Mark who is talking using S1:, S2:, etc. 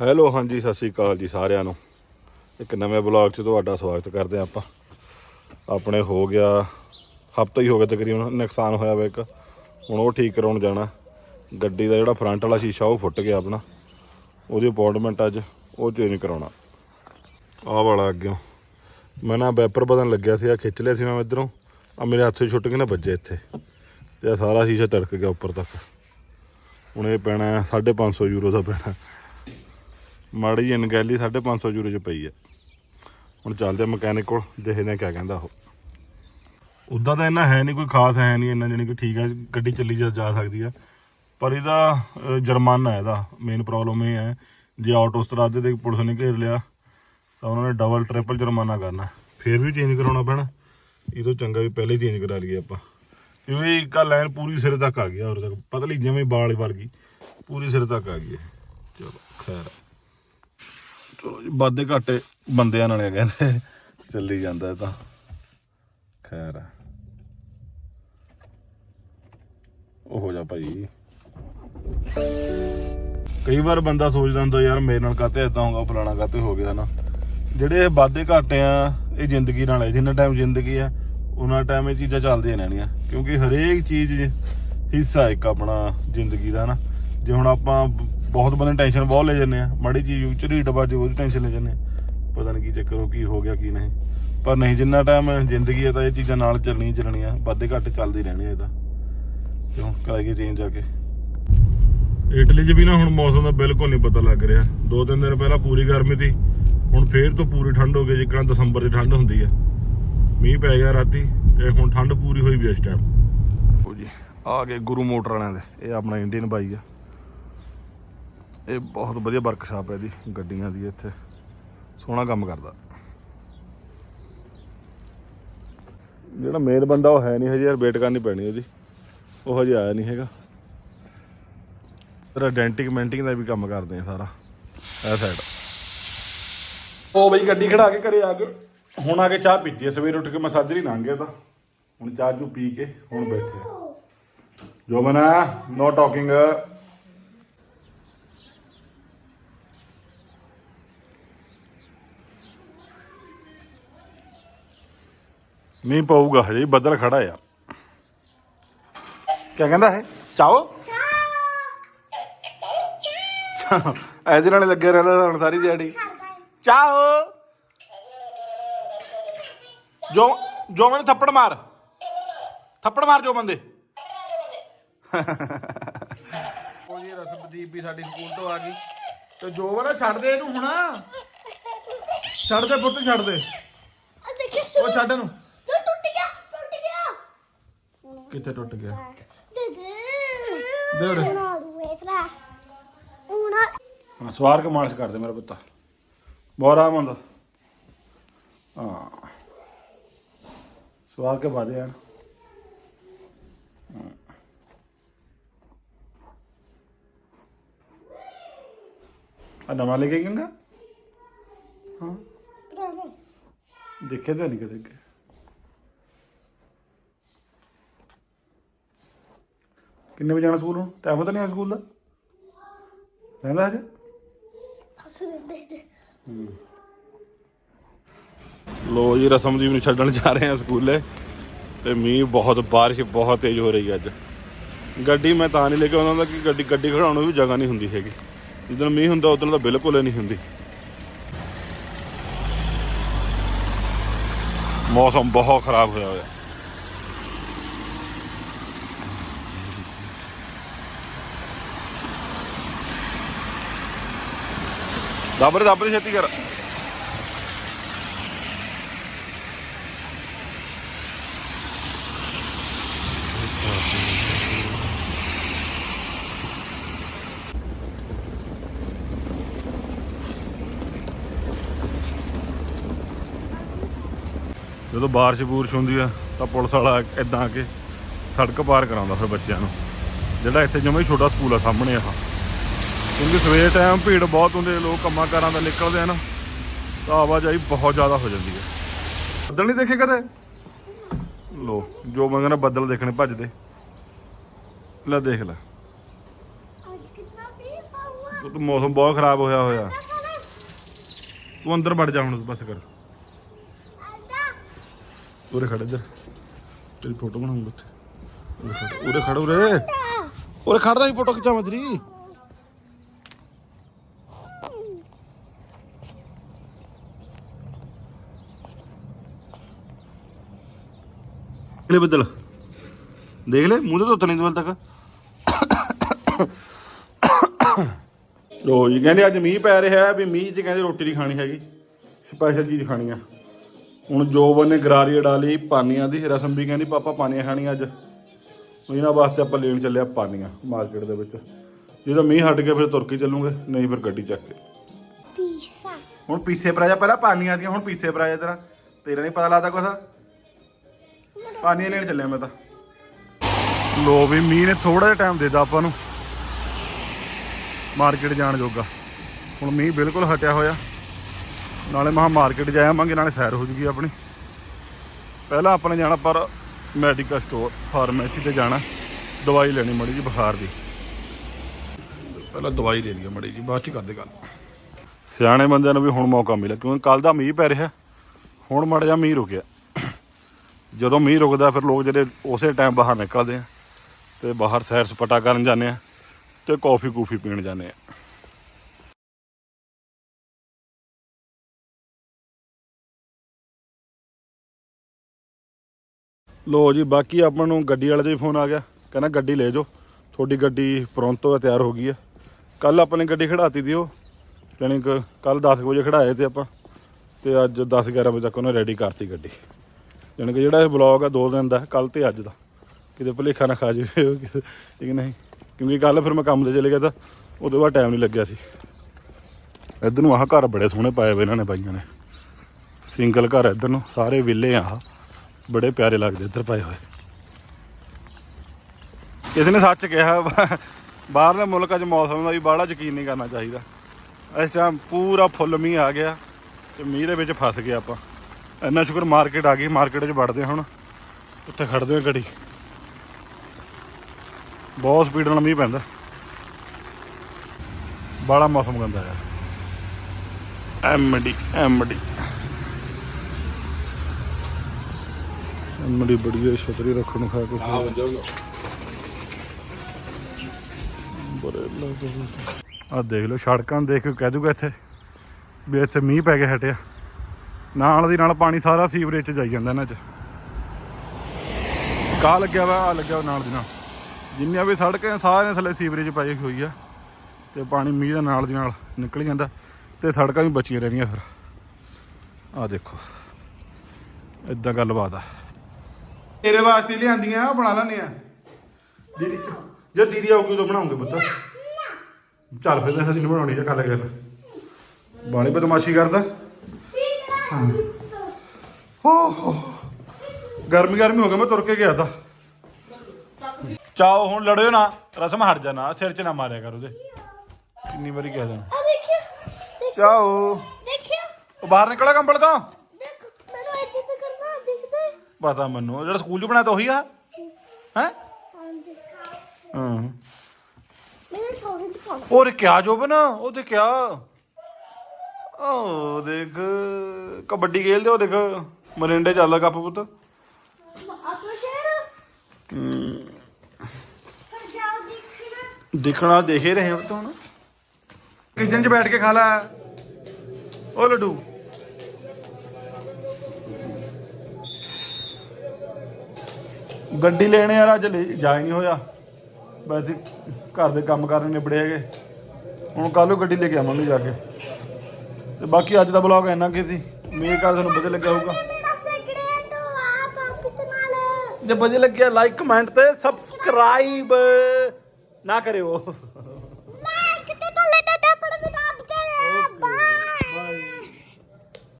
S1: Hello ਹਾਂਜੀ, ਸਤਿ ਸ੍ਰੀ ਅਕਾਲ ਜੀ ਸਾਰਿਆਂ ਨੂੰ। ਇੱਕ ਨਵੇਂ ਬਲੌਗ 'ਚ ਤੁਹਾਡਾ ਸਵਾਗਤ ਕਰਦੇ ਹਾਂ ਆਪਾਂ। ਆਪਣੇ ਹੋ ਗਿਆ, ਹਫਤਾ ਹੀ ਹੋ ਗਿਆ ਤਕਰੀਬਨ, ਨੁਕਸਾਨ ਹੋਇਆ ਵਾ ਇੱਕ। ਹੁਣ ਉਹ ਠੀਕ ਕਰਾਉਣ ਜਾਣਾ। ਗੱਡੀ ਦਾ ਜਿਹੜਾ ਫਰੰਟ ਵਾਲਾ ਸ਼ੀਸ਼ਾ, ਉਹ ਫੁੱਟ ਗਿਆ ਆਪਣਾ। ਉਹਦੀ ਅਪਾਇੰਟਮੈਂਟ ਅੱਜ, ਉਹ ਚੇਂਜ ਕਰਾਉਣਾ। ਆਹ ਵਾਲਾ ਅੱਗੇ ਮੈਂ ਨਾ ਵੈਪਰ ਬਦਲਣ ਲੱਗਿਆ ਸੀ ਆ ਖਿੱਚ ਲਿਆ ਸੀ ਮੈਂ ਇਧਰੋਂ। ਆ ਮੇਰੇ ਹੱਥ ਛੁੱਟ ਕੇ ਨਾ ਵੱਜੇ ਇੱਥੇ। ਤੇ ਆਹ ਸਾਰਾ ਸ਼ੀਸ਼ਾ ਤੜਕ ਗਿਆ ਉੱਪਰ ਤੱਕ। ਹੁਣ ਇਹ ਪੈਣਾ 550 ਯੂਰੋ ਦਾ ਪੈਣਾ। ਮਾੜੀ ਜਿਹੀ ਅਣਗਹਿਲੀ 550 ਯੂਰੋ ਚ ਪਈ ਹੈ ਹੁਣ ਚੱਲਦੇ ਮਕੈਨਿਕ ਕੋਲ, ਦੇਖਦੇ ਆ ਕਿਆ ਕਹਿੰਦਾ ਉਹ। ਉਦਾਂ ਤਾਂ ਇਹਨਾਂ ਹੈ ਨਹੀਂ, ਕੋਈ ਖਾਸ ਹੈ ਨਹੀਂ ਇਹਨਾਂ ਜਾਣੀ ਕਿ ਠੀਕ ਹੈ ਗੱਡੀ ਚੱਲੀ ਜਾ ਜਾ ਸਕਦੀ ਹੈ ਪਰ ਇਹਦਾ ਜੁਰਮਾਨਾ ਹੈ ਇਹਦਾ ਮੇਨ ਪ੍ਰੋਬਲਮ ਇਹ ਹੈ, ਜੇ ਆਟੋ ਸਟਰਾਦੇ ਤੇ ਪੁਲਿਸ ਨੇ ਘੇਰ ਲਿਆ, ਤਾਂ ਉਹਨਾਂ ਨੇ ਡਬਲ ਟ੍ਰਿਪਲ ਜੁਰਮਾਨਾ ਕਰਨਾ। ਫੇਰ ਵੀ ਚੇਂਜ ਕਰਾਉਣਾ ਪੈਣਾ। ਇਹ ਤੋਂ ਚੰਗਾ ਵੀ ਪਹਿਲੇ ਚੇਂਜ ਕਰਾ ਲਈਏ ਆਪਾਂ। ਕਿਉਂਕਿ ਇੱਕ ਲਾਈਨ ਪੂਰੀ ਸਿਰੇ ਤੱਕ ਆ ਗਈ ਔਰ ਤੱਕ ਪਤਲੀ ਜਿਵੇਂ ਬਾਲ ਵਰਗੀ ਪੂਰੀ ਸਿਰੇ ਤੱਕ ਆ ਗਈ ਹੈ। ਚਲੋ, ਖੈਰ। ਚਲੋ ਜੀ ਵਾਧੇ ਘਾਟੇ ਬੰਦਿਆਂ ਨਾਲ ਆ ਕਹਿੰਦੇ। ਚੱਲੀ ਜਾਂਦਾ ਇਹ ਤਾਂ। ਖੈਰ। ਉਹ ਹੋ ਜਾ ਭਾਈ। ਕਈ ਵਾਰ ਬੰਦਾ ਸੋਚਦਾ ਹੁੰਦਾ, ਯਾਰ ਮੇਰੇ ਨਾਲ ਕਾਤੇ ਇਦਾਂ ਹੋਗਾ ਫਲਾਣਾ ਕਾਤੇ ਹੋ ਗਿਆ ਨਾ ਜਿਹੜੇ ਇਹ ਵਾਧੇ ਘਾਟੇ ਆ, ਇਹ ਜ਼ਿੰਦਗੀ ਨਾਲ ਹੈ ਜਿੰਨਾ ਟਾਈਮ ਜ਼ਿੰਦਗੀ ਆ, ਉਹਨਾਂ ਟਾਈਮ ਇਹ ਚੀਜ਼ਾਂ ਚੱਲਦੀਆਂ ਰਹਿਣੀਆਂ। ਕਿਉਂਕਿ ਹਰੇਕ ਚੀਜ਼ ਹਿੱਸਾ ਇੱਕ ਆਪਣਾ ਜ਼ਿੰਦਗੀ ਦਾ ਨਾ ਜੇ ਹੁਣ ਆਪਾਂ ਬਹੁਤ ਬੰਦੇ ਟੈਨਸ਼ਨ ਬਹੁਤ ਲੈ ਜਾਂਦੇ ਆ। ਮਾੜੀ ਚੀਜ਼ ਝਰੀਟ ਬਾਜੇ ਉਹਦੀ ਟੈਨਸ਼ਨ ਲੈ ਜਾਂਦੇ ਆ। ਪਤਾ ਨਹੀਂ ਕੀ ਚੱਕਰ ਹੋ ਕੀ ਹੋ ਗਿਆ, ਕੀ ਨਹੀਂ। ਪਰ ਨਹੀਂ, ਜਿੰਨਾ ਟਾਈਮ ਜ਼ਿੰਦਗੀ ਹੈ ਤਾਂ ਇਹ ਚੀਜ਼ਾਂ ਨਾਲ ਚੱਲਣੀਆਂ ਚੱਲਣੀਆਂ, ਵਾਧੇ ਘੱਟ ਚੱਲਦੇ ਰਹਿਣੇ ਆ ਇਹ ਤਾਂ। ਕਿਉਂ? ਕਰਾਈਏ ਚੇਂਜ ਆ ਕੇ। ਇਟਲੀ 'ਚ ਵੀ ਨਾ ਹੁਣ ਮੌਸਮ ਦਾ ਬਿਲਕੁਲ ਨਹੀਂ ਪਤਾ ਲੱਗ ਰਿਹਾ। ਦੋ ਤਿੰਨ ਦਿਨ ਪਹਿਲਾਂ ਪੂਰੀ ਗਰਮੀ ਸੀ, ਹੁਣ ਫੇਰ ਤੋਂ ਪੂਰੀ ਠੰਡ ਹੋ ਗਈ ਜਿੱਕਣਾ ਦਸੰਬਰ 'ਚ ਠੰਡ ਹੁੰਦੀ ਆ। ਮੀਂਹ ਪੈ ਗਿਆ ਰਾਤੀ ਤੇ ਹੁਣ ਠੰਡ ਪੂਰੀ ਹੋਈ ਵੀ ਇਸ ਟਾਈਮ ਉਹ ਜੀ, ਆ ਗਏ ਗੁਰੂ ਮੋਟਰ ਵਾਲਿਆਂ ਦੇ, ਇਹ ਆਪਣਾ ਇੰਡੀਅਨ ਬਾਈ ਆ। ਇਹ ਬਹੁਤ ਵਧੀਆ ਵਰਕਸ਼ਾਪ ਹੈ ਇਹਦੀ, ਗੱਡੀਆਂ ਦੀ ਇੱਥੇ। ਸੋਹਣਾ ਕੰਮ ਕਰਦਾ। ਜਿਹੜਾ ਮੇਨ ਬੰਦਾ ਉਹ ਹੈ ਨਹੀਂ ਹਜੇ ਯਾਰ, ਵੇਟ ਕਰਨੀ ਪੈਣੀ ਉਹਦੀ। ਉਹ ਹਜੇ ਆਇਆ ਨਹੀਂ ਹੈਗਾ। ਤੇਰਾ ਡੈਂਟਿਕ ਮੈਂਟਿੰਗ ਦਾ ਵੀ ਕੰਮ ਕਰਦੇ ਆ ਸਾਰਾ, ਇਹ ਸਾਈਡ ਉਹ ਬਈ ਗੱਡੀ ਖੜਾ ਕੇ ਘਰੇ ਆ ਕੇ, ਹੁਣ ਆ ਕੇ ਚਾਹ ਪੀਤੀ ਹੈ ਸਵੇਰ ਉੱਠ ਕੇ ਮੈਂ ਸਾਜਰੀ ਲੰਘ ਗਿਆ ਤਾਂ। ਹੁਣ ਚਾਹ ਚੂ ਪੀ ਕੇ ਹੁਣ ਬੈਠੇ ਜੋ ਮਨਾ ਨੋ ਟਾਕਿੰਗ ਨਹੀਂ ਪਊਗਾ ਹਜੇ ਬੱਦਲ ਖੜਾ ਆ। ਕੀ ਕਹਿੰਦਾ ਹੈ ਚਾਓ? ਐਸੇ ਨਾਲ ਲੱਗਿਆ ਰਹਿੰਦਾ ਹੁਣ ਸਾਰੀ ਦਿਹਾੜੀ। ਚਾਓ। ਜੋ ਜੋ ਮੈਨੂੰ ਥੱਪੜ ਮਾਰ। ਥੱਪੜ ਮਾਰ ਜੋ ਬੰਦੇ। ਉਹ ਜੀ ਰਸਬਦੀਪ ਵੀ ਸਾਡੀ ਸਕੂਲ ਤੋਂ ਆ ਗਈ। ਤੇ ਜੋ ਬਣਾ ਛੱਡ ਦੇ ਇਹਨੂੰ ਹੁਣ। ਛੱਡ ਦੇ ਪੁੱਤ ਛੱਡ ਦੇ। ਉਹ ਛੱਡ ਇਹਨੂੰ
S2: ਤੂੰ ਟੁੱਟ ਗਿਆ ਟੁੱਟ ਗਿਆ
S1: ਕਿੱਥੇ ਟੁੱਟ ਗਿਆ?
S2: ਦੇ
S1: ਉਰੇ। ਹਾਂ ਸਵਾਰ ਕੇ ਮਾਲਿਸ਼ ਕਰ ਦੇ ਮੇਰਾ ਪੁੱਤ। ਬਹੁਤ ਆਰਾਮ ਆਉਂਦਾ। ਹਾਂ। ਸਵਾਰ ਕੇ ਬਾਦੇ ਯਾਰ। ਆ ਨਵਾਂ ਲੈ ਕੇ ਗੰਗਾ? ਹਾਂ।
S2: ਭਰਾਵਾ
S1: ਦੇਖੇ ਤਾਂ ਨਹੀਂ ਕਦੇ ਅੱਗੇ। ਕਿੰਨੇ ਵਜੇ ਜਾਣਾ ਸਕੂਲ ਨੂੰ ਟਾਈਮ ਤਾਂ ਨਹੀਂ ਆ ਸਕੂਲ ਦਾ? ਰਹਿੰਦਾ
S2: ਦੇ
S1: ਲੋ ਜੀ। ਰਸਮਦੀਪ ਨੂੰ ਛੱਡਣ ਜਾ ਰਹੇ ਹਾਂ ਸਕੂਲੇ। ਤੇ ਮੀਂਹ ਬਹੁਤ ਬਾਰਿਸ਼ ਬਹੁਤ ਤੇਜ਼ ਹੋ ਰਹੀ ਹੈ ਅੱਜ। ਗੱਡੀ ਮੈਂ ਤਾਂ ਨਹੀਂ ਲੈ ਕੇ ਆਉਂਦਾ ਹੁੰਦਾ ਕਿ ਗੱਡੀ ਗੱਡੀ ਖੜਾਉਣ ਨੂੰ ਵੀ ਜਗ੍ਹਾ ਨਹੀਂ ਹੁੰਦੀ ਹੈਗੀ। ਜਦੋਂ ਮੀਂਹ ਹੁੰਦਾ ਉਦੋਂ ਤਾਂ ਬਿਲਕੁਲ ਹੀ ਨਹੀਂ ਹੁੰਦੀ। ਮੌਸਮ ਬਹੁਤ ਖਰਾਬ ਹੋਇਆ ਹੋਇਆ। ਦਾਬਰ ਦਾਬਰ ਛੇਤੀ ਕਰ। ਜਦੋਂ ਬਾਰਿਸ਼ ਬੂਰਸ਼ ਹੁੰਦੀ ਆ, ਤਾਂ ਪੁਲਿਸ ਵਾਲਾ ਇਦਾਂ ਆ ਕੇ ਸੜਕ ਪਾਰ ਕਰਾਉਂਦਾ ਫਿਰ ਬੱਚਿਆਂ ਨੂੰ। ਜਿਹੜਾ ਇੱਥੇ ਜਮਾ ਹੀ ਛੋਟਾ ਸਕੂਲ ਆ, ਸਾਹਮਣੇ ਆ। ਕਿਉਂਕਿ ਸਵੇਰ ਟਾਈਮ ਭੀੜ ਬਹੁਤ ਹੁੰਦੀ ਹੈ, ਲੋਕ ਕੰਮਾਂ ਕਾਰਾਂ ਦਾ ਨਿਕਲਦੇ ਆ ਨਾ, ਤਾਂ ਆਵਾਜਾਈ ਬਹੁਤ ਜ਼ਿਆਦਾ ਹੋ ਜਾਂਦੀ ਹੈ। ਬੱਦਲ ਨਹੀਂ ਦੇਖੇ ਕਦੇ? ਲੋ ਜੋ ਮੈਂ ਕਹਿੰਦਾ ਬੱਦਲ ਦੇਖਣੇ ਭੱਜਦੇ ਲੈ ਦੇਖ ਲੈ। ਤੂੰ ਮੌਸਮ ਬਹੁਤ ਖਰਾਬ ਹੋਇਆ ਹੋਇਆ। ਤੂੰ ਅੰਦਰ ਵੜ ਜਾ ਹੁਣ, ਬਸ ਕਰ। ਉਰੇ ਖੜ ਇੱਧਰ। ਤੇਰੀ ਫੋਟੋ ਬਣਾਉਂਗਾ ਉੱਥੇ। ਉਰੇ ਖੜ ਉਰੇ। ਖੜ, ਉਰੇ। ਉਰੇ ਖੜਦਾ ਹੀ ਫੋਟੋ ਖਿਚਾਵਾਂ ਤੇਰੀ। ਲੈ ਬੱਦਲ। ਦੇਖ ਲੈ ਮੂੰਹ ਤੇ ਧੁੱਤ ਨਹੀਂ ਦਵਲ ਤੱਕ। ਲੋ ਜੀ ਕਹਿੰਦੇ ਅੱਜ ਮੀਂਹ ਪੈ ਰਿਹਾ ਹੈ ਵੀ ਮੀਂਹ 'ਚ ਕਹਿੰਦੇ ਰੋਟੀ ਨਹੀਂ ਖਾਣੀ ਹੈਗੀ। ਸਪੈਸ਼ਲ ਚੀਜ਼ ਖਾਣੀ ਆ। ਹੁਣ ਜੋਬਨ ਨੇ ਗਰਾਰੀ ਡਾਲੀ ਪਾਨੀਆਂ ਦੀ ਰਸਮ ਵੀ ਕਹਿੰਦੀ ਪਾਪਾ ਪਾਨੀਆਂ ਖਾਣੀਆਂ ਅੱਜ। ਇਹਨਾਂ ਵਾਸਤੇ ਆਪਾਂ ਲੈਣ ਚੱਲਿਆ ਪਾਨੀਆਂ ਮਾਰਕੀਟ ਦੇ ਵਿੱਚ। ਜਦੋਂ ਮੀਂਹ ਹਟ ਗਿਆ ਫਿਰ ਤੁਰ ਕੇ ਚੱਲੂਗੇ ਨਹੀਂ ਫਿਰ ਗੱਡੀ ਚੱਕ ਕੇ।
S2: ਪੀਸਾ।
S1: ਹੁਣ ਪੀਸੇ ਪਰ ਆ ਜਾ ਪਹਿਲਾਂ ਪਾਨੀਆਂ ਦੀਆਂ ਹੁਣ ਪੀਸੇ ਪਰ ਆ ਜਾ ਤੇਰਾ। ਤੇਰਾ ਨਹੀਂ ਪਤਾ ਲੱਗਦਾ ਕੁਛ। ਪਾਨੀਆਂ ਲੈਣ ਚੱਲਿਆ ਮੈਂ ਤਾਂ। ਲੋ ਵੀ, ਮੀਂਹ ਨੇ ਥੋੜਾ ਜਿਹਾ ਟਾਈਮ ਦੇਦਾ ਆਪਾਂ ਨੂੰ। ਮਾਰਕੀਟ ਜਾਣ ਜੋਗਾ। ਹੁਣ ਮੀਂਹ ਬਿਲਕੁਲ ਹਟਿਆ ਹੋਇਆ। ਨਾਲੇ ਮਹਾ ਮਾਰਕੀਟ ਜਾਵਾਂਗੇ ਨਾਲੇ ਸੈਰ ਹੋ ਜੂਗੀ ਆਪਣੀ। ਪਹਿਲਾਂ ਆਪਾਂ ਨੇ ਜਾਣਾ ਪਰ ਮੈਡੀਕਲ ਸਟੋਰ ਫਾਰਮੇਸੀ ਤੇ ਜਾਣਾ। ਦਵਾਈ ਲੈਣੀ ਮੜੀ ਜੀ ਬੁਖਾਰ ਦੀ। ਪਹਿਲਾਂ ਦਵਾਈ ਲੈ ਲਈਏ ਮੜੀ ਜੀ ਬਾਅਦ ਚ ਕਰਦੇ ਗੱਲ। ਸਿਆਣੇ ਬੰਦਿਆਂ ਨੂੰ ਵੀ ਹੁਣ ਮੌਕਾ ਮਿਲਿਆ ਕਿਉਂਕਿ ਕੱਲ ਦਾ ਮੀਂਹ ਪੈ ਰਿਹਾ। ਹੁਣ ਮੜ ਜਾ ਮੀਂਹ ਰੁਕਿਆ। ਜਦੋਂ ਮੀਂਹ ਰੁਕਦਾ, ਫਿਰ ਲੋਕ ਜਿਹੜੇ ਉਸੇ ਟਾਈਮ ਬਾਹਰ ਨਿਕਲਦੇ ਆ ਤੇ ਬਾਹਰ ਸੈਰ ਸਪਾਟਾ ਕਰਨ ਜਾਂਦੇ ਆ ਤੇ ਕੌਫੀ ਕੂਫੀ ਪੀਣ ਜਾਂਦੇ ਆ। ਲੋ ਜੀ, ਬਾਕੀ ਆਪਾਂ ਨੂੰ ਗੱਡੀ ਵਾਲੇ ਦਾ ਵੀ ਫੋਨ ਆ ਗਿਆ। ਕਹਿੰਦਾ, ਗੱਡੀ ਲੈ ਜਾਓ, ਤੁਹਾਡੀ ਗੱਡੀ ਪ੍ਰੋਂਤੋ ਤਿਆਰ ਹੋ ਗਈ ਆ। ਕੱਲ ਆਪਾਂ ਨੇ ਗੱਡੀ ਖੜਾਤੀ ਦੀ ਉਹ ਜਾਣੀ ਕਿ ਕੱਲ 10 ਵਜੇ ਖੜਾਏ ਤੇ ਆਪਾਂ ਤੇ ਅੱਜ 10 11 ਵਜੇ ਤੱਕ ਉਹਨੇ ਰੈਡੀ ਕਰਤੀ ਗੱਡੀ। ਜਾਣੀ ਕਿ ਜਿਹੜਾ ਇਹ ਬਲੌਗ ਆ ਦੋ ਦਿਨ ਦਾ ਕੱਲ ਤੇ ਅੱਜ ਦਾ। ਕਿਤੇ ਭੁਲੇਖਾ ਨਾ ਖਾ ਜਾਵੇ ਠੀਕ ਨਹੀਂ? ਕਿਉਂਕਿ ਕੱਲ ਫਿਰ ਮੈਂ ਕੰਮ ਤੇ ਚਲੇ ਗਿਆ ਤਾਂ ਉਹਦੇ ਬਾਅਦ ਟਾਈਮ ਨਹੀਂ ਲੱਗਿਆ ਸੀ। ਇੱਧਰ ਨੂੰ ਆਹ ਘਰ ਬੜੇ ਸੋਹਣੇ ਪਾਏ ਹੋਏ ਇਹਨਾਂ ਨੇ ਬਾਈਆਂ ਨੇ। ਸਿੰਗਲ ਘਰ ਇੱਧਰ ਨੂੰ, ਸਾਰੇ ਵਿਲੇ ਆ ਆਹ। ਬੜੇ ਪਿਆਰੇ ਲੱਗਦੇ ਇੱਧਰ ਪਾਏ ਹੋਏ। ਕਿਸੇ ਨੇ ਸੱਚ ਕਿਹਾ ਬਾਹਰਲੇ ਮੁਲਕਾਂ 'ਚ ਮੌਸਮ ਦਾ ਵੀ ਬਾਹਲਾ ਯਕੀਨ ਨਹੀਂ ਕਰਨਾ ਚਾਹੀਦਾ। ਇਸ ਟਾਈਮ ਪੂਰਾ ਫੁੱਲ ਮੀਂਹ ਆ ਗਿਆ ਤੇ ਮੀਂਹ ਦੇ ਵਿੱਚ ਫਸ ਗਏ ਆਪਾਂ। ਇੰਨਾ ਸ਼ੁਕਰ ਮਾਰਕੀਟ ਆ ਗਈ ਮਾਰਕੀਟ 'ਚ ਵੜਦੇ ਹੁਣ। ਉੱਥੇ ਖੜਦੇ ਹਾਂ ਗੱਡੀ ਬਹੁਤ ਸਪੀਡ ਨਾਲ ਮੀਂਹ ਪੈਂਦਾ। ਬਾਹਲਾ ਮੌਸਮ ਗੰਦਾ ਯਾਰ ਐਮਡੀ ਐਮਡੀ ਐਮਡੀ ਬੜੀ ਛਤਰੀ ਰੱਖਣ ਖਾ ਕੇ। ਬੜੇ ਲੱਗ ਆ ਦੇਖ ਲਓ ਸੜਕਾਂ ਦੇਖ ਕੇ ਕਹਿ ਦੂਗਾ ਇੱਥੇ ਵੀ ਇੱਥੇ ਮੀਂਹ ਪੈ ਕੇ ਹਟਿਆ। ਨਾਲ ਦੀ ਨਾਲ ਪਾਣੀ ਸਾਰਾ ਸੀਵਰੇਜ ਚ ਜਾਈ ਜਾਂਦਾ ਇਹਨਾਂ ਚ। ਕਾ ਲੱਗਿਆ ਵਾ ਆ ਲੱਗਿਆ ਵਾ ਨਾਲ ਦੀ ਨਾਲ। ਜਿੰਨੀਆਂ ਵੀ ਸੜਕਾਂ ਸਾਰਿਆਂ ਥੱਲੇ ਸੀਵਰੇਜ ਪਾਈ ਹੋਈ ਆ ਤੇ ਪਾਣੀ ਮੀਂਹ ਦੇ ਨਾਲ ਦੀ ਨਾਲ ਨਿਕਲ ਜਾਂਦਾ ਤੇ ਸੜਕਾਂ ਵੀ ਬਚੀਆਂ ਰਹਿੰਦੀਆਂ ਫਿਰ। ਆ ਦੇਖੋ ਇਦਾਂ ਗੱਲਬਾਤ ਆ। ਤੇਰੇ ਵਾਸਤੇ ਲਿਆਂਦੀਆਂ ਆ ਬਣਾ ਲੈਣੇ ਆ। ਦੀਦੀ, ਜੇ ਦੀਦੀ ਆਊਗੀ ਉਦੋਂ ਬਣਾਉਂਗੇ ਪੁੱਤ। ਚੱਲ ਫਿਰ ਅਸੀਂ ਨੂੰ ਬਣਾਉਣੀ, ਜਾਂ ਕੱਲ ਗੱਲ ਬਾਲੀ ਬਦਮਾਸ਼ੀ ਕਰਦਾ। ਹੋ। ਹੋ ਗਰਮੀ ਗਰਮੀ ਹੋ ਗਿਆ ਮੈਂ ਤੁਰ ਕੇ ਗਿਆ ਤਾਂ। ਚਾਓ ਹੁਣ ਲੜਿਓ ਨਾ ਰਸਮ ਹਟ ਜਾਣਾ ਸਿਰ 'ਚ ਨਾ ਮਾਰਿਆ ਕਰ ਉਹਦੇ ਕਿੰਨੀ ਵਾਰੀ ਕਹਿ
S2: ਆ
S1: ਚਾਓ। ਉਹ ਬਾਹਰ ਨਿਕਲਿਆ ਕੰਬਲ ਤੋਂ?
S2: ਦੇਖ ਮੈਨੂੰ ਇੱਥੇ ਤੇ ਕਰਨਾ ਦਿਖਦਾ। ਹੈ।
S1: ਪਤਾ ਮੈਨੂੰ ਉਹ ਜਿਹੜਾ ਸਕੂਲ 'ਚ ਬਣਾਇਆ ਤਾਂ ਉਹੀ ਆ। ਹੈ?
S2: ਹਾਂਜੀ।
S1: ਹਾਂ।
S2: ਮੈਂ ਥੋੜੇ ਜਿਹਾ ਪਾਉਣਾ
S1: ਔਰ ਕਿਆ ਜੋਬਨ? ਉਹ ਤੇ ਕਿਆ? ਉਹ ਦੇਖ ਕਬੱਡੀ ਖੇਲਦੇ ਉਹ ਦੇਖ ਮਰਿੰਡੇ ਚੱਲਦਾ ਕੱਪ ਪੁੱਤ।
S2: ਆਪਣਾ ਸ਼ਹਿਰ ਫਿਰ ਜਾਓ ਦੇਖਣਾ
S1: ਦਿਖਣਾ ਦੇਖੇ ਰਹੇ ਹੋ ਤਾਂ ਹੁਣ। ਕਿਚਨ 'ਚ ਬੈਠ ਕੇ ਖਾ ਲੈ। ਉਹ ਲੱਡੂ। ਗੱਡੀ ਲੈਣੇ ਯਾਰ ਅੱਜ ਲੈ ਜਾ ਹੀ ਨਹੀਂ ਹੋਇਆ। ਵੈਸੇ ਘਰ ਦੇ ਕੰਮ ਕਰਨ ਨਿਬੜੇ ਹੈਗੇ। ਹੁਣ ਕੱਲ ਨੂੰ ਗੱਡੀ ਲੈ ਕੇ ਆਵਾਂਗੇ ਜਾ ਕੇ। ਤੇ ਬਾਕੀ ਅੱਜ ਦਾ ਬਲੌਗ ਇੰਨਾ ਕੀ ਸੀ। ਮੇਰੇ ਘਰ ਤੁਹਾਨੂੰ ਵਧੀਆ ਲੱਗਿਆ ਹੋਊਗਾ। ਜੇ ਵਧੀਆ ਲੱਗਿਆ ਲਾਈਕ ਕਮੈਂਟ ਤੇ ਸਬਸਕ੍ਰਾਈਬ ਨਾ ਕਰਿਓ।